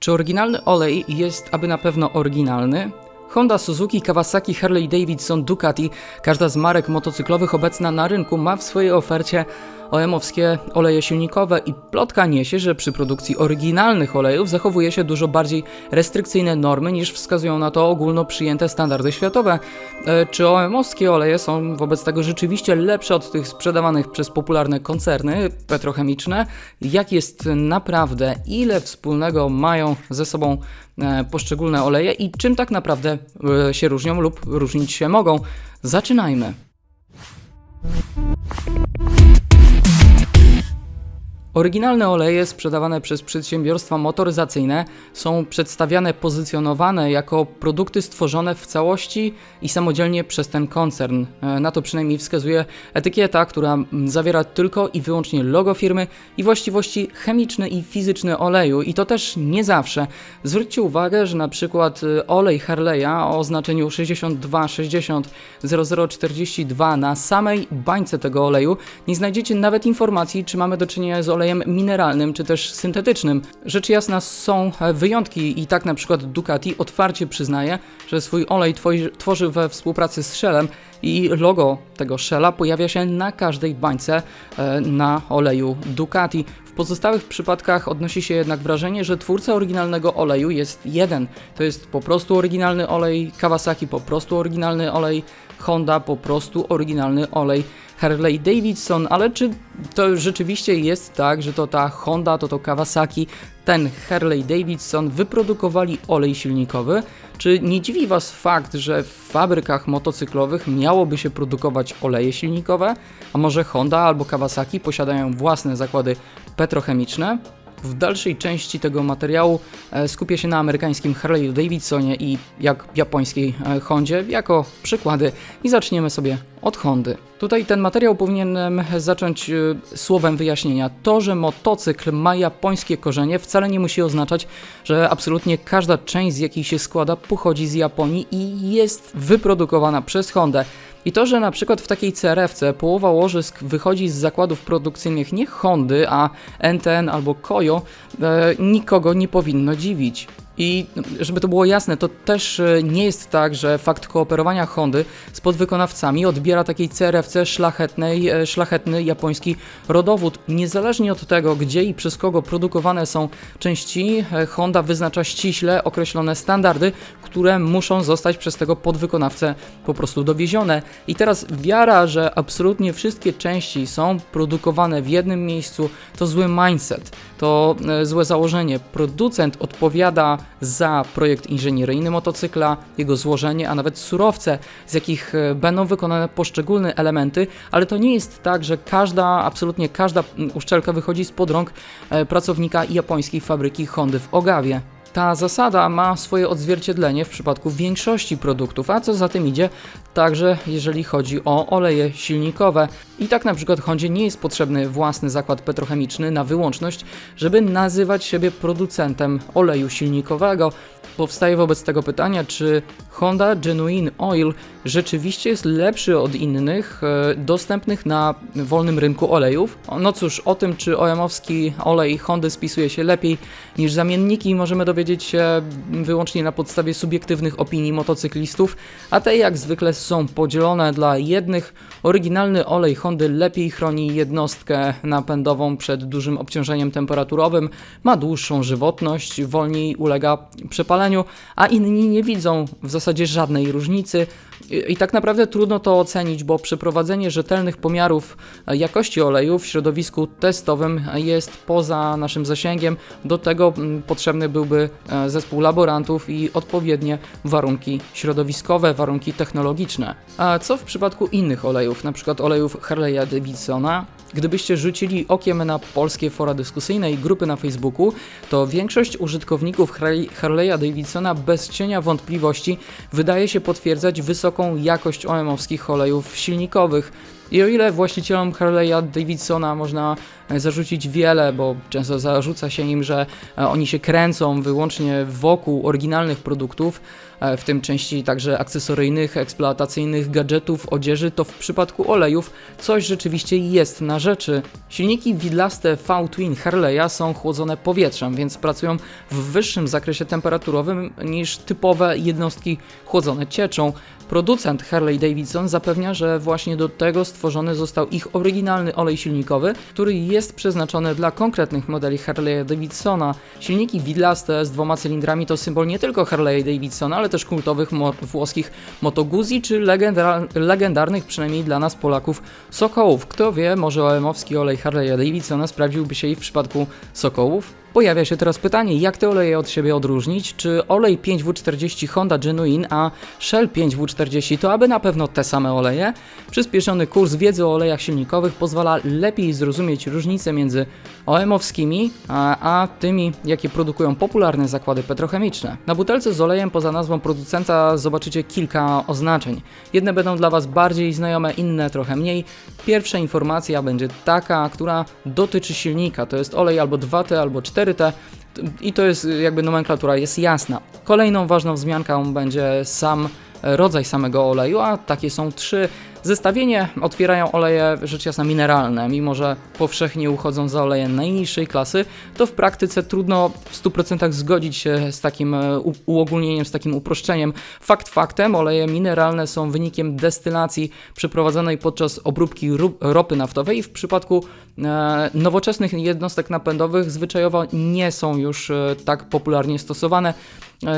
Czy oryginalny olej jest aby na pewno oryginalny? Honda, Suzuki, Kawasaki, Harley Davidson, Ducati, każda z marek motocyklowych obecna na rynku ma w swojej ofercie OM-owskie oleje silnikowe i plotka niesie, że przy produkcji oryginalnych olejów zachowuje się dużo bardziej restrykcyjne normy niż wskazują na to ogólno przyjęte standardy światowe. E, Czy OM-owskie oleje są wobec tego rzeczywiście lepsze od tych sprzedawanych przez popularne koncerny petrochemiczne? Jak jest naprawdę? Ile wspólnego mają ze sobą e, poszczególne oleje i czym tak naprawdę e, się różnią lub różnić się mogą? Zaczynajmy. Oryginalne oleje sprzedawane przez przedsiębiorstwa motoryzacyjne są przedstawiane, pozycjonowane jako produkty stworzone w całości i samodzielnie przez ten koncern. E, Na to przynajmniej wskazuje etykieta, która mm, zawiera tylko i wyłącznie logo firmy i właściwości chemiczne i fizyczne oleju. I to też nie zawsze. Zwróćcie uwagę, że na przykład y, olej Harley'a o oznaczeniu 6260 0042 na samej bańce tego oleju nie znajdziecie nawet informacji, czy mamy do czynienia z olejem mineralnym, czy też syntetycznym. Rzecz jasna są wyjątki i tak na przykład Ducati otwarcie przyznaje, że swój olej tworzy we współpracy z Shellem i logo tego Shella pojawia się na każdej bańce e, na oleju Ducati. W pozostałych przypadkach odnosi się jednak wrażenie, że twórca oryginalnego oleju jest jeden. To jest po prostu oryginalny olej, Kawasaki po prostu oryginalny olej, Honda po prostu oryginalny olej, Harley Davidson, ale czy to rzeczywiście jest tak, że to ta Honda, to to Kawasaki, ten Harley Davidson wyprodukowali olej silnikowy? Czy nie dziwi Was fakt, że w fabrykach motocyklowych miałoby się produkować oleje silnikowe? A może Honda albo Kawasaki posiadają własne zakłady petrochemiczne? W dalszej części tego materiału e, skupię się na amerykańskim Harley Davidsonie i jak japońskiej e, Hondzie jako przykłady i zaczniemy sobie od Hondy. Tutaj ten materiał powinienem zacząć e, słowem wyjaśnienia. To, że motocykl ma japońskie korzenie wcale nie musi oznaczać, że absolutnie każda część z jakiej się składa pochodzi z Japonii i jest wyprodukowana przez Hondę. I to, że na przykład w takiej CRF-ce połowa łożysk wychodzi z zakładów produkcyjnych nie Hondy, a NTN albo Koyo, e, nikogo nie powinno dziwić. I żeby to było jasne, to też e, nie jest tak, że fakt kooperowania Hondy z podwykonawcami odbiera takiej CRFC szlachetnej, e, szlachetny japoński rodowód. Niezależnie od tego, gdzie i przez kogo produkowane są części, e, Honda wyznacza ściśle określone standardy, które muszą zostać przez tego podwykonawcę po prostu dowiezione. I teraz wiara, że absolutnie wszystkie części są produkowane w jednym miejscu, to zły mindset, to złe założenie. Producent odpowiada za projekt inżynieryjny motocykla, jego złożenie, a nawet surowce, z jakich e, będą wykonane poszczególne elementy, ale to nie jest tak, że każda, absolutnie każda mm, uszczelka wychodzi spod rąk e, pracownika japońskiej fabryki Hondy w Ogawie. Ta zasada ma swoje odzwierciedlenie w przypadku większości produktów, a co za tym idzie, także jeżeli chodzi o oleje silnikowe. I tak na przykład Hondzie nie jest potrzebny własny zakład petrochemiczny na wyłączność, żeby nazywać siebie producentem oleju silnikowego. Powstaje wobec tego pytanie, czy Honda Genuine Oil rzeczywiście jest lepszy od innych e, dostępnych na wolnym rynku olejów? No cóż, o tym, czy OM-owski olej Hondy spisuje się lepiej niż zamienniki, możemy dowiedzieć się wyłącznie na podstawie subiektywnych opinii motocyklistów, a te jak zwykle są podzielone dla jednych. Oryginalny olej Hondy lepiej chroni jednostkę napędową przed dużym obciążeniem temperaturowym, ma dłuższą żywotność, wolniej ulega przepaleniu, a inni nie widzą w zasadzie żadnej różnicy. I, tak naprawdę trudno to ocenić, bo przeprowadzenie rzetelnych pomiarów e, jakości oleju w środowisku testowym jest poza naszym zasięgiem. Do tego potrzebny byłby e, zespół laborantów i odpowiednie warunki środowiskowe, warunki technologiczne. A co w przypadku innych olejów, przykład olejów Harley'a Davidsona? Gdybyście rzucili okiem na polskie fora dyskusyjne i grupy na Facebooku, to większość użytkowników Harley- Harley'a Davidsona bez cienia wątpliwości wydaje się potwierdzać wysoką jakość OM-owskich olejów silnikowych. I o ile właścicielom Harley'a Davidsona można e, zarzucić wiele, bo często zarzuca się im, że e, oni się kręcą wyłącznie wokół oryginalnych produktów, e, w tym części także akcesoryjnych, eksploatacyjnych, gadżetów, odzieży, to w przypadku olejów coś rzeczywiście jest na rzeczy. Silniki widlaste V-Twin Harley'a są chłodzone powietrzem, więc pracują w wyższym zakresie temperaturowym niż typowe jednostki chłodzone cieczą. Producent Harley Davidson zapewnia, że właśnie do tego stworzony został ich oryginalny olej silnikowy, który jest przeznaczony dla konkretnych modeli Harley'a Davidsona. Silniki widlaste z dwoma cylindrami to symbol nie tylko Harley Davidsona, ale też kultowych mo włoskich Moto Guzzi czy legendar legendarnych przynajmniej dla nas Polaków Sokołów. Kto wie, może OM-owski olej Harley'a Davidsona sprawdziłby się i w przypadku Sokołów? Pojawia się teraz pytanie, jak te oleje od siebie odróżnić? Czy olej 5W40 Honda Genuine, a Shell 5W40 to aby na pewno te same oleje? Przyspieszony kurs wiedzy o olejach silnikowych pozwala lepiej zrozumieć różnice między OM-owskimi, a, a tymi, jakie produkują popularne zakłady petrochemiczne. Na butelce z olejem poza nazwą producenta zobaczycie kilka oznaczeń. Jedne będą dla Was bardziej znajome, inne trochę mniej. Pierwsza informacja będzie taka, która dotyczy silnika. To jest olej albo 2T, albo 4T. I to jest jakby nomenklatura jest jasna. Kolejną ważną wzmianką będzie sam rodzaj samego oleju, a takie są trzy. Zestawienie otwierają oleje rzecz jasna mineralne, mimo że powszechnie uchodzą za oleje najniższej klasy, to w praktyce trudno w 100% zgodzić się z takim e, uogólnieniem, z takim uproszczeniem. Fakt faktem, oleje mineralne są wynikiem destylacji przeprowadzonej podczas obróbki ropy naftowej i w przypadku e, nowoczesnych jednostek napędowych zwyczajowo nie są już e, tak popularnie stosowane.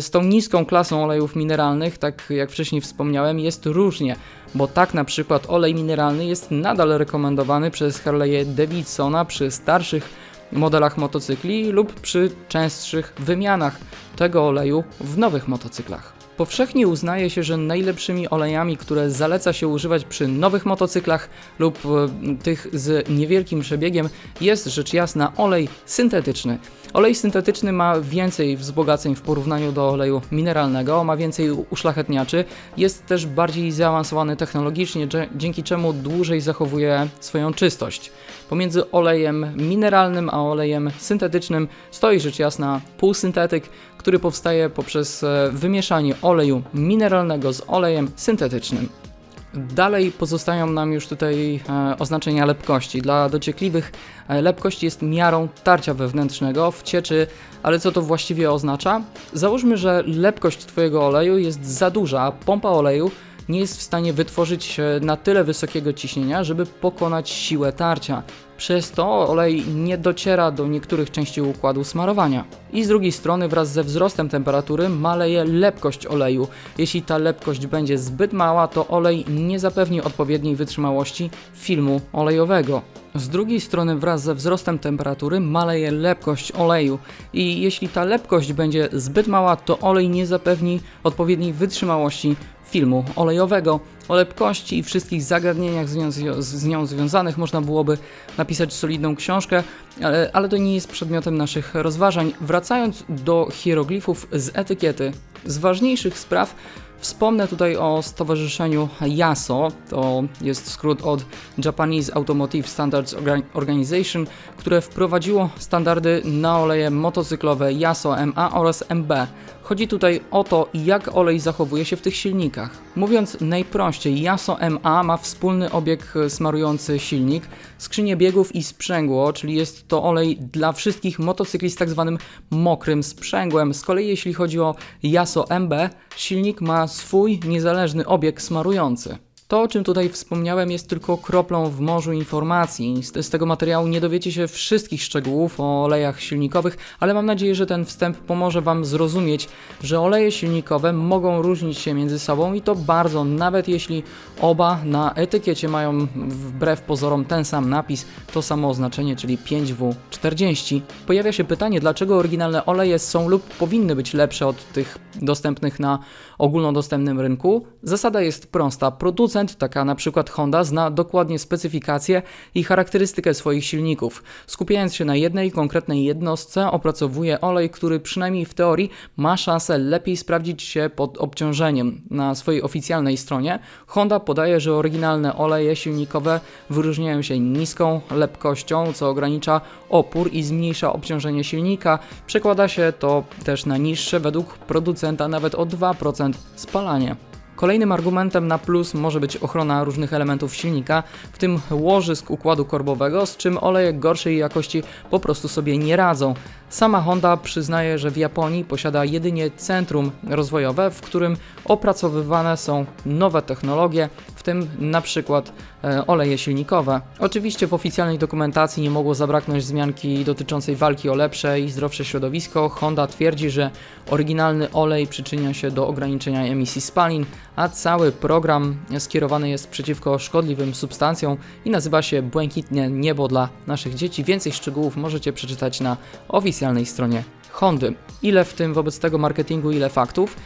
Z tą niską klasą olejów mineralnych, tak jak wcześniej wspomniałem, jest różnie, bo tak na przykład olej mineralny jest nadal rekomendowany przez Harley'e Davidsona przy starszych modelach motocykli lub przy częstszych wymianach tego oleju w nowych motocyklach. Powszechnie uznaje się, że najlepszymi olejami, które zaleca się używać przy nowych motocyklach lub e, tych z niewielkim przebiegiem, jest rzecz jasna olej syntetyczny. Olej syntetyczny ma więcej wzbogaceń w porównaniu do oleju mineralnego, ma więcej uszlachetniaczy, jest też bardziej zaawansowany technologicznie, dzięki czemu dłużej zachowuje swoją czystość. Pomiędzy olejem mineralnym a olejem syntetycznym stoi rzecz jasna półsyntetyk, który powstaje poprzez e, wymieszanie oleju mineralnego z olejem syntetycznym. Dalej pozostają nam już tutaj e, oznaczenia lepkości. Dla dociekliwych e, lepkość jest miarą tarcia wewnętrznego w cieczy, ale co to właściwie oznacza? Załóżmy, że lepkość Twojego oleju jest za duża, a pompa oleju nie jest w stanie wytworzyć na tyle wysokiego ciśnienia, żeby pokonać siłę tarcia. Przez to olej nie dociera do niektórych części układu smarowania. I z drugiej strony wraz ze wzrostem temperatury maleje lepkość oleju. Jeśli ta lepkość będzie zbyt mała, to olej nie zapewni odpowiedniej wytrzymałości filmu olejowego. Z drugiej strony wraz ze wzrostem temperatury maleje lepkość oleju i jeśli ta lepkość będzie zbyt mała, to olej nie zapewni odpowiedniej wytrzymałości filmu olejowego. O lepkości i wszystkich zagadnieniach z nią, z nią związanych można byłoby napisać solidną książkę, ale, ale to nie jest przedmiotem naszych rozważań. Wracając do hieroglifów z etykiety, z ważniejszych spraw Wspomnę tutaj o stowarzyszeniu JASO, to jest skrót od Japanese Automotive Standards Organization, które wprowadziło standardy na oleje motocyklowe JASO MA oraz MB. Chodzi tutaj o to, jak olej zachowuje się w tych silnikach. Mówiąc najprościej, JASO MA ma wspólny obieg smarujący silnik, skrzynię biegów i sprzęgło, czyli jest to olej dla wszystkich motocykli z tak zwanym mokrym sprzęgłem. Z kolei jeśli chodzi o JASO MB, silnik ma swój niezależny obieg smarujący. To, o czym tutaj wspomniałem, jest tylko kroplą w morzu informacji. Z, z, tego materiału nie dowiecie się wszystkich szczegółów o olejach silnikowych, ale mam nadzieję, że ten wstęp pomoże Wam zrozumieć, że oleje silnikowe mogą różnić się między sobą i to bardzo, nawet jeśli oba na etykiecie mają wbrew pozorom ten sam napis, to samo oznaczenie, czyli 5W40. Pojawia się pytanie, dlaczego oryginalne oleje są lub powinny być lepsze od tych dostępnych na ogólnodostępnym rynku? Zasada jest prosta. Producent producent, taka na przykład Honda, zna dokładnie specyfikację i charakterystykę swoich silników. Skupiając się na jednej konkretnej jednostce, opracowuje olej, który przynajmniej w teorii ma szansę lepiej sprawdzić się pod obciążeniem. Na swojej oficjalnej stronie Honda podaje, że oryginalne oleje silnikowe wyróżniają się niską lepkością, co ogranicza opór i zmniejsza obciążenie silnika. Przekłada się to też na niższe według producenta nawet o 2% spalanie. Kolejnym argumentem na plus może być ochrona różnych elementów silnika, w tym łożysk układu korbowego, z czym oleje gorszej jakości po prostu sobie nie radzą. Sama Honda przyznaje, że w Japonii posiada jedynie centrum rozwojowe, w którym opracowywane są nowe technologie, tym na przykład e, oleje silnikowe. Oczywiście w oficjalnej dokumentacji nie mogło zabraknąć wzmianki dotyczącej walki o lepsze i zdrowsze środowisko. Honda twierdzi, że oryginalny olej przyczynia się do ograniczenia emisji spalin, a cały program skierowany jest przeciwko szkodliwym substancjom i nazywa się Błękitne Niebo dla naszych dzieci. Więcej szczegółów możecie przeczytać na oficjalnej stronie Hondy. Ile w tym wobec tego marketingu, ile faktów?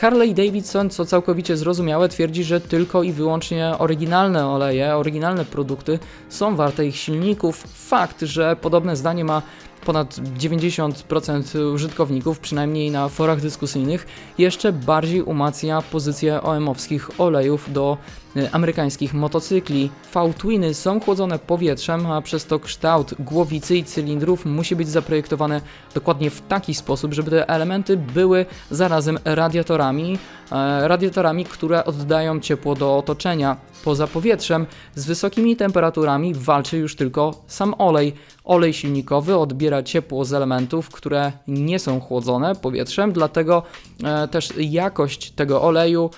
Harley Davidson, co całkowicie zrozumiałe, twierdzi, że tylko i wyłącznie oryginalne oleje, oryginalne produkty są warte ich silników. Fakt, że podobne zdanie ma ponad 90% użytkowników, przynajmniej na forach dyskusyjnych, jeszcze bardziej umacnia pozycję OM-owskich olejów do y, amerykańskich motocykli. V-twiny są chłodzone powietrzem, a przez to kształt głowicy i cylindrów musi być zaprojektowany dokładnie w taki sposób, żeby te elementy były zarazem radiatorami, e, radiatorami, które oddają ciepło do otoczenia. Poza powietrzem z wysokimi temperaturami walczy już tylko sam olej. Olej silnikowy odbiera ciepło z elementów, które nie są chłodzone powietrzem, dlatego e, też jakość tego oleju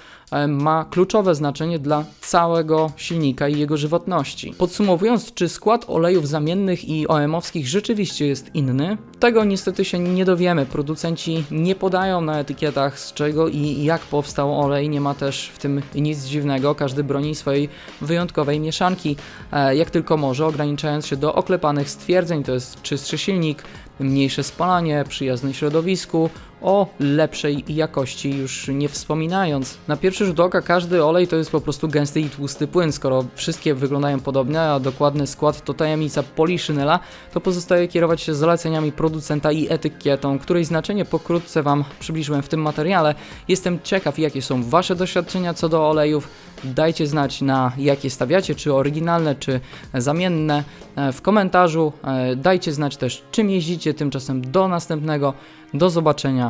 ma kluczowe znaczenie dla całego silnika i jego żywotności. Podsumowując, czy skład olejów zamiennych i OM-owskich rzeczywiście jest inny? Tego niestety się nie dowiemy. Producenci nie podają na etykietach z czego i jak powstał olej. Nie ma też w tym nic dziwnego. Każdy broni swojej wyjątkowej mieszanki, e, jak tylko może, ograniczając się do oklepanych stwierdzeń. To jest czystszy silnik, mniejsze spalanie, przyjazny środowisku, o lepszej jakości już nie wspominając. Na pierwszy rzut oka każdy olej to jest po prostu gęsty i tłusty płyn. Skoro wszystkie wyglądają podobnie, a dokładny skład to tajemnica Poliszynela, to pozostaje kierować się zaleceniami producenta i etykietą, której znaczenie pokrótce Wam przybliżyłem w tym materiale. Jestem ciekaw, jakie są Wasze doświadczenia co do olejów. Dajcie znać na jakie stawiacie, czy oryginalne, czy zamienne e, w komentarzu. E, Dajcie znać też czym jeździcie, tymczasem do następnego. Do zobaczenia.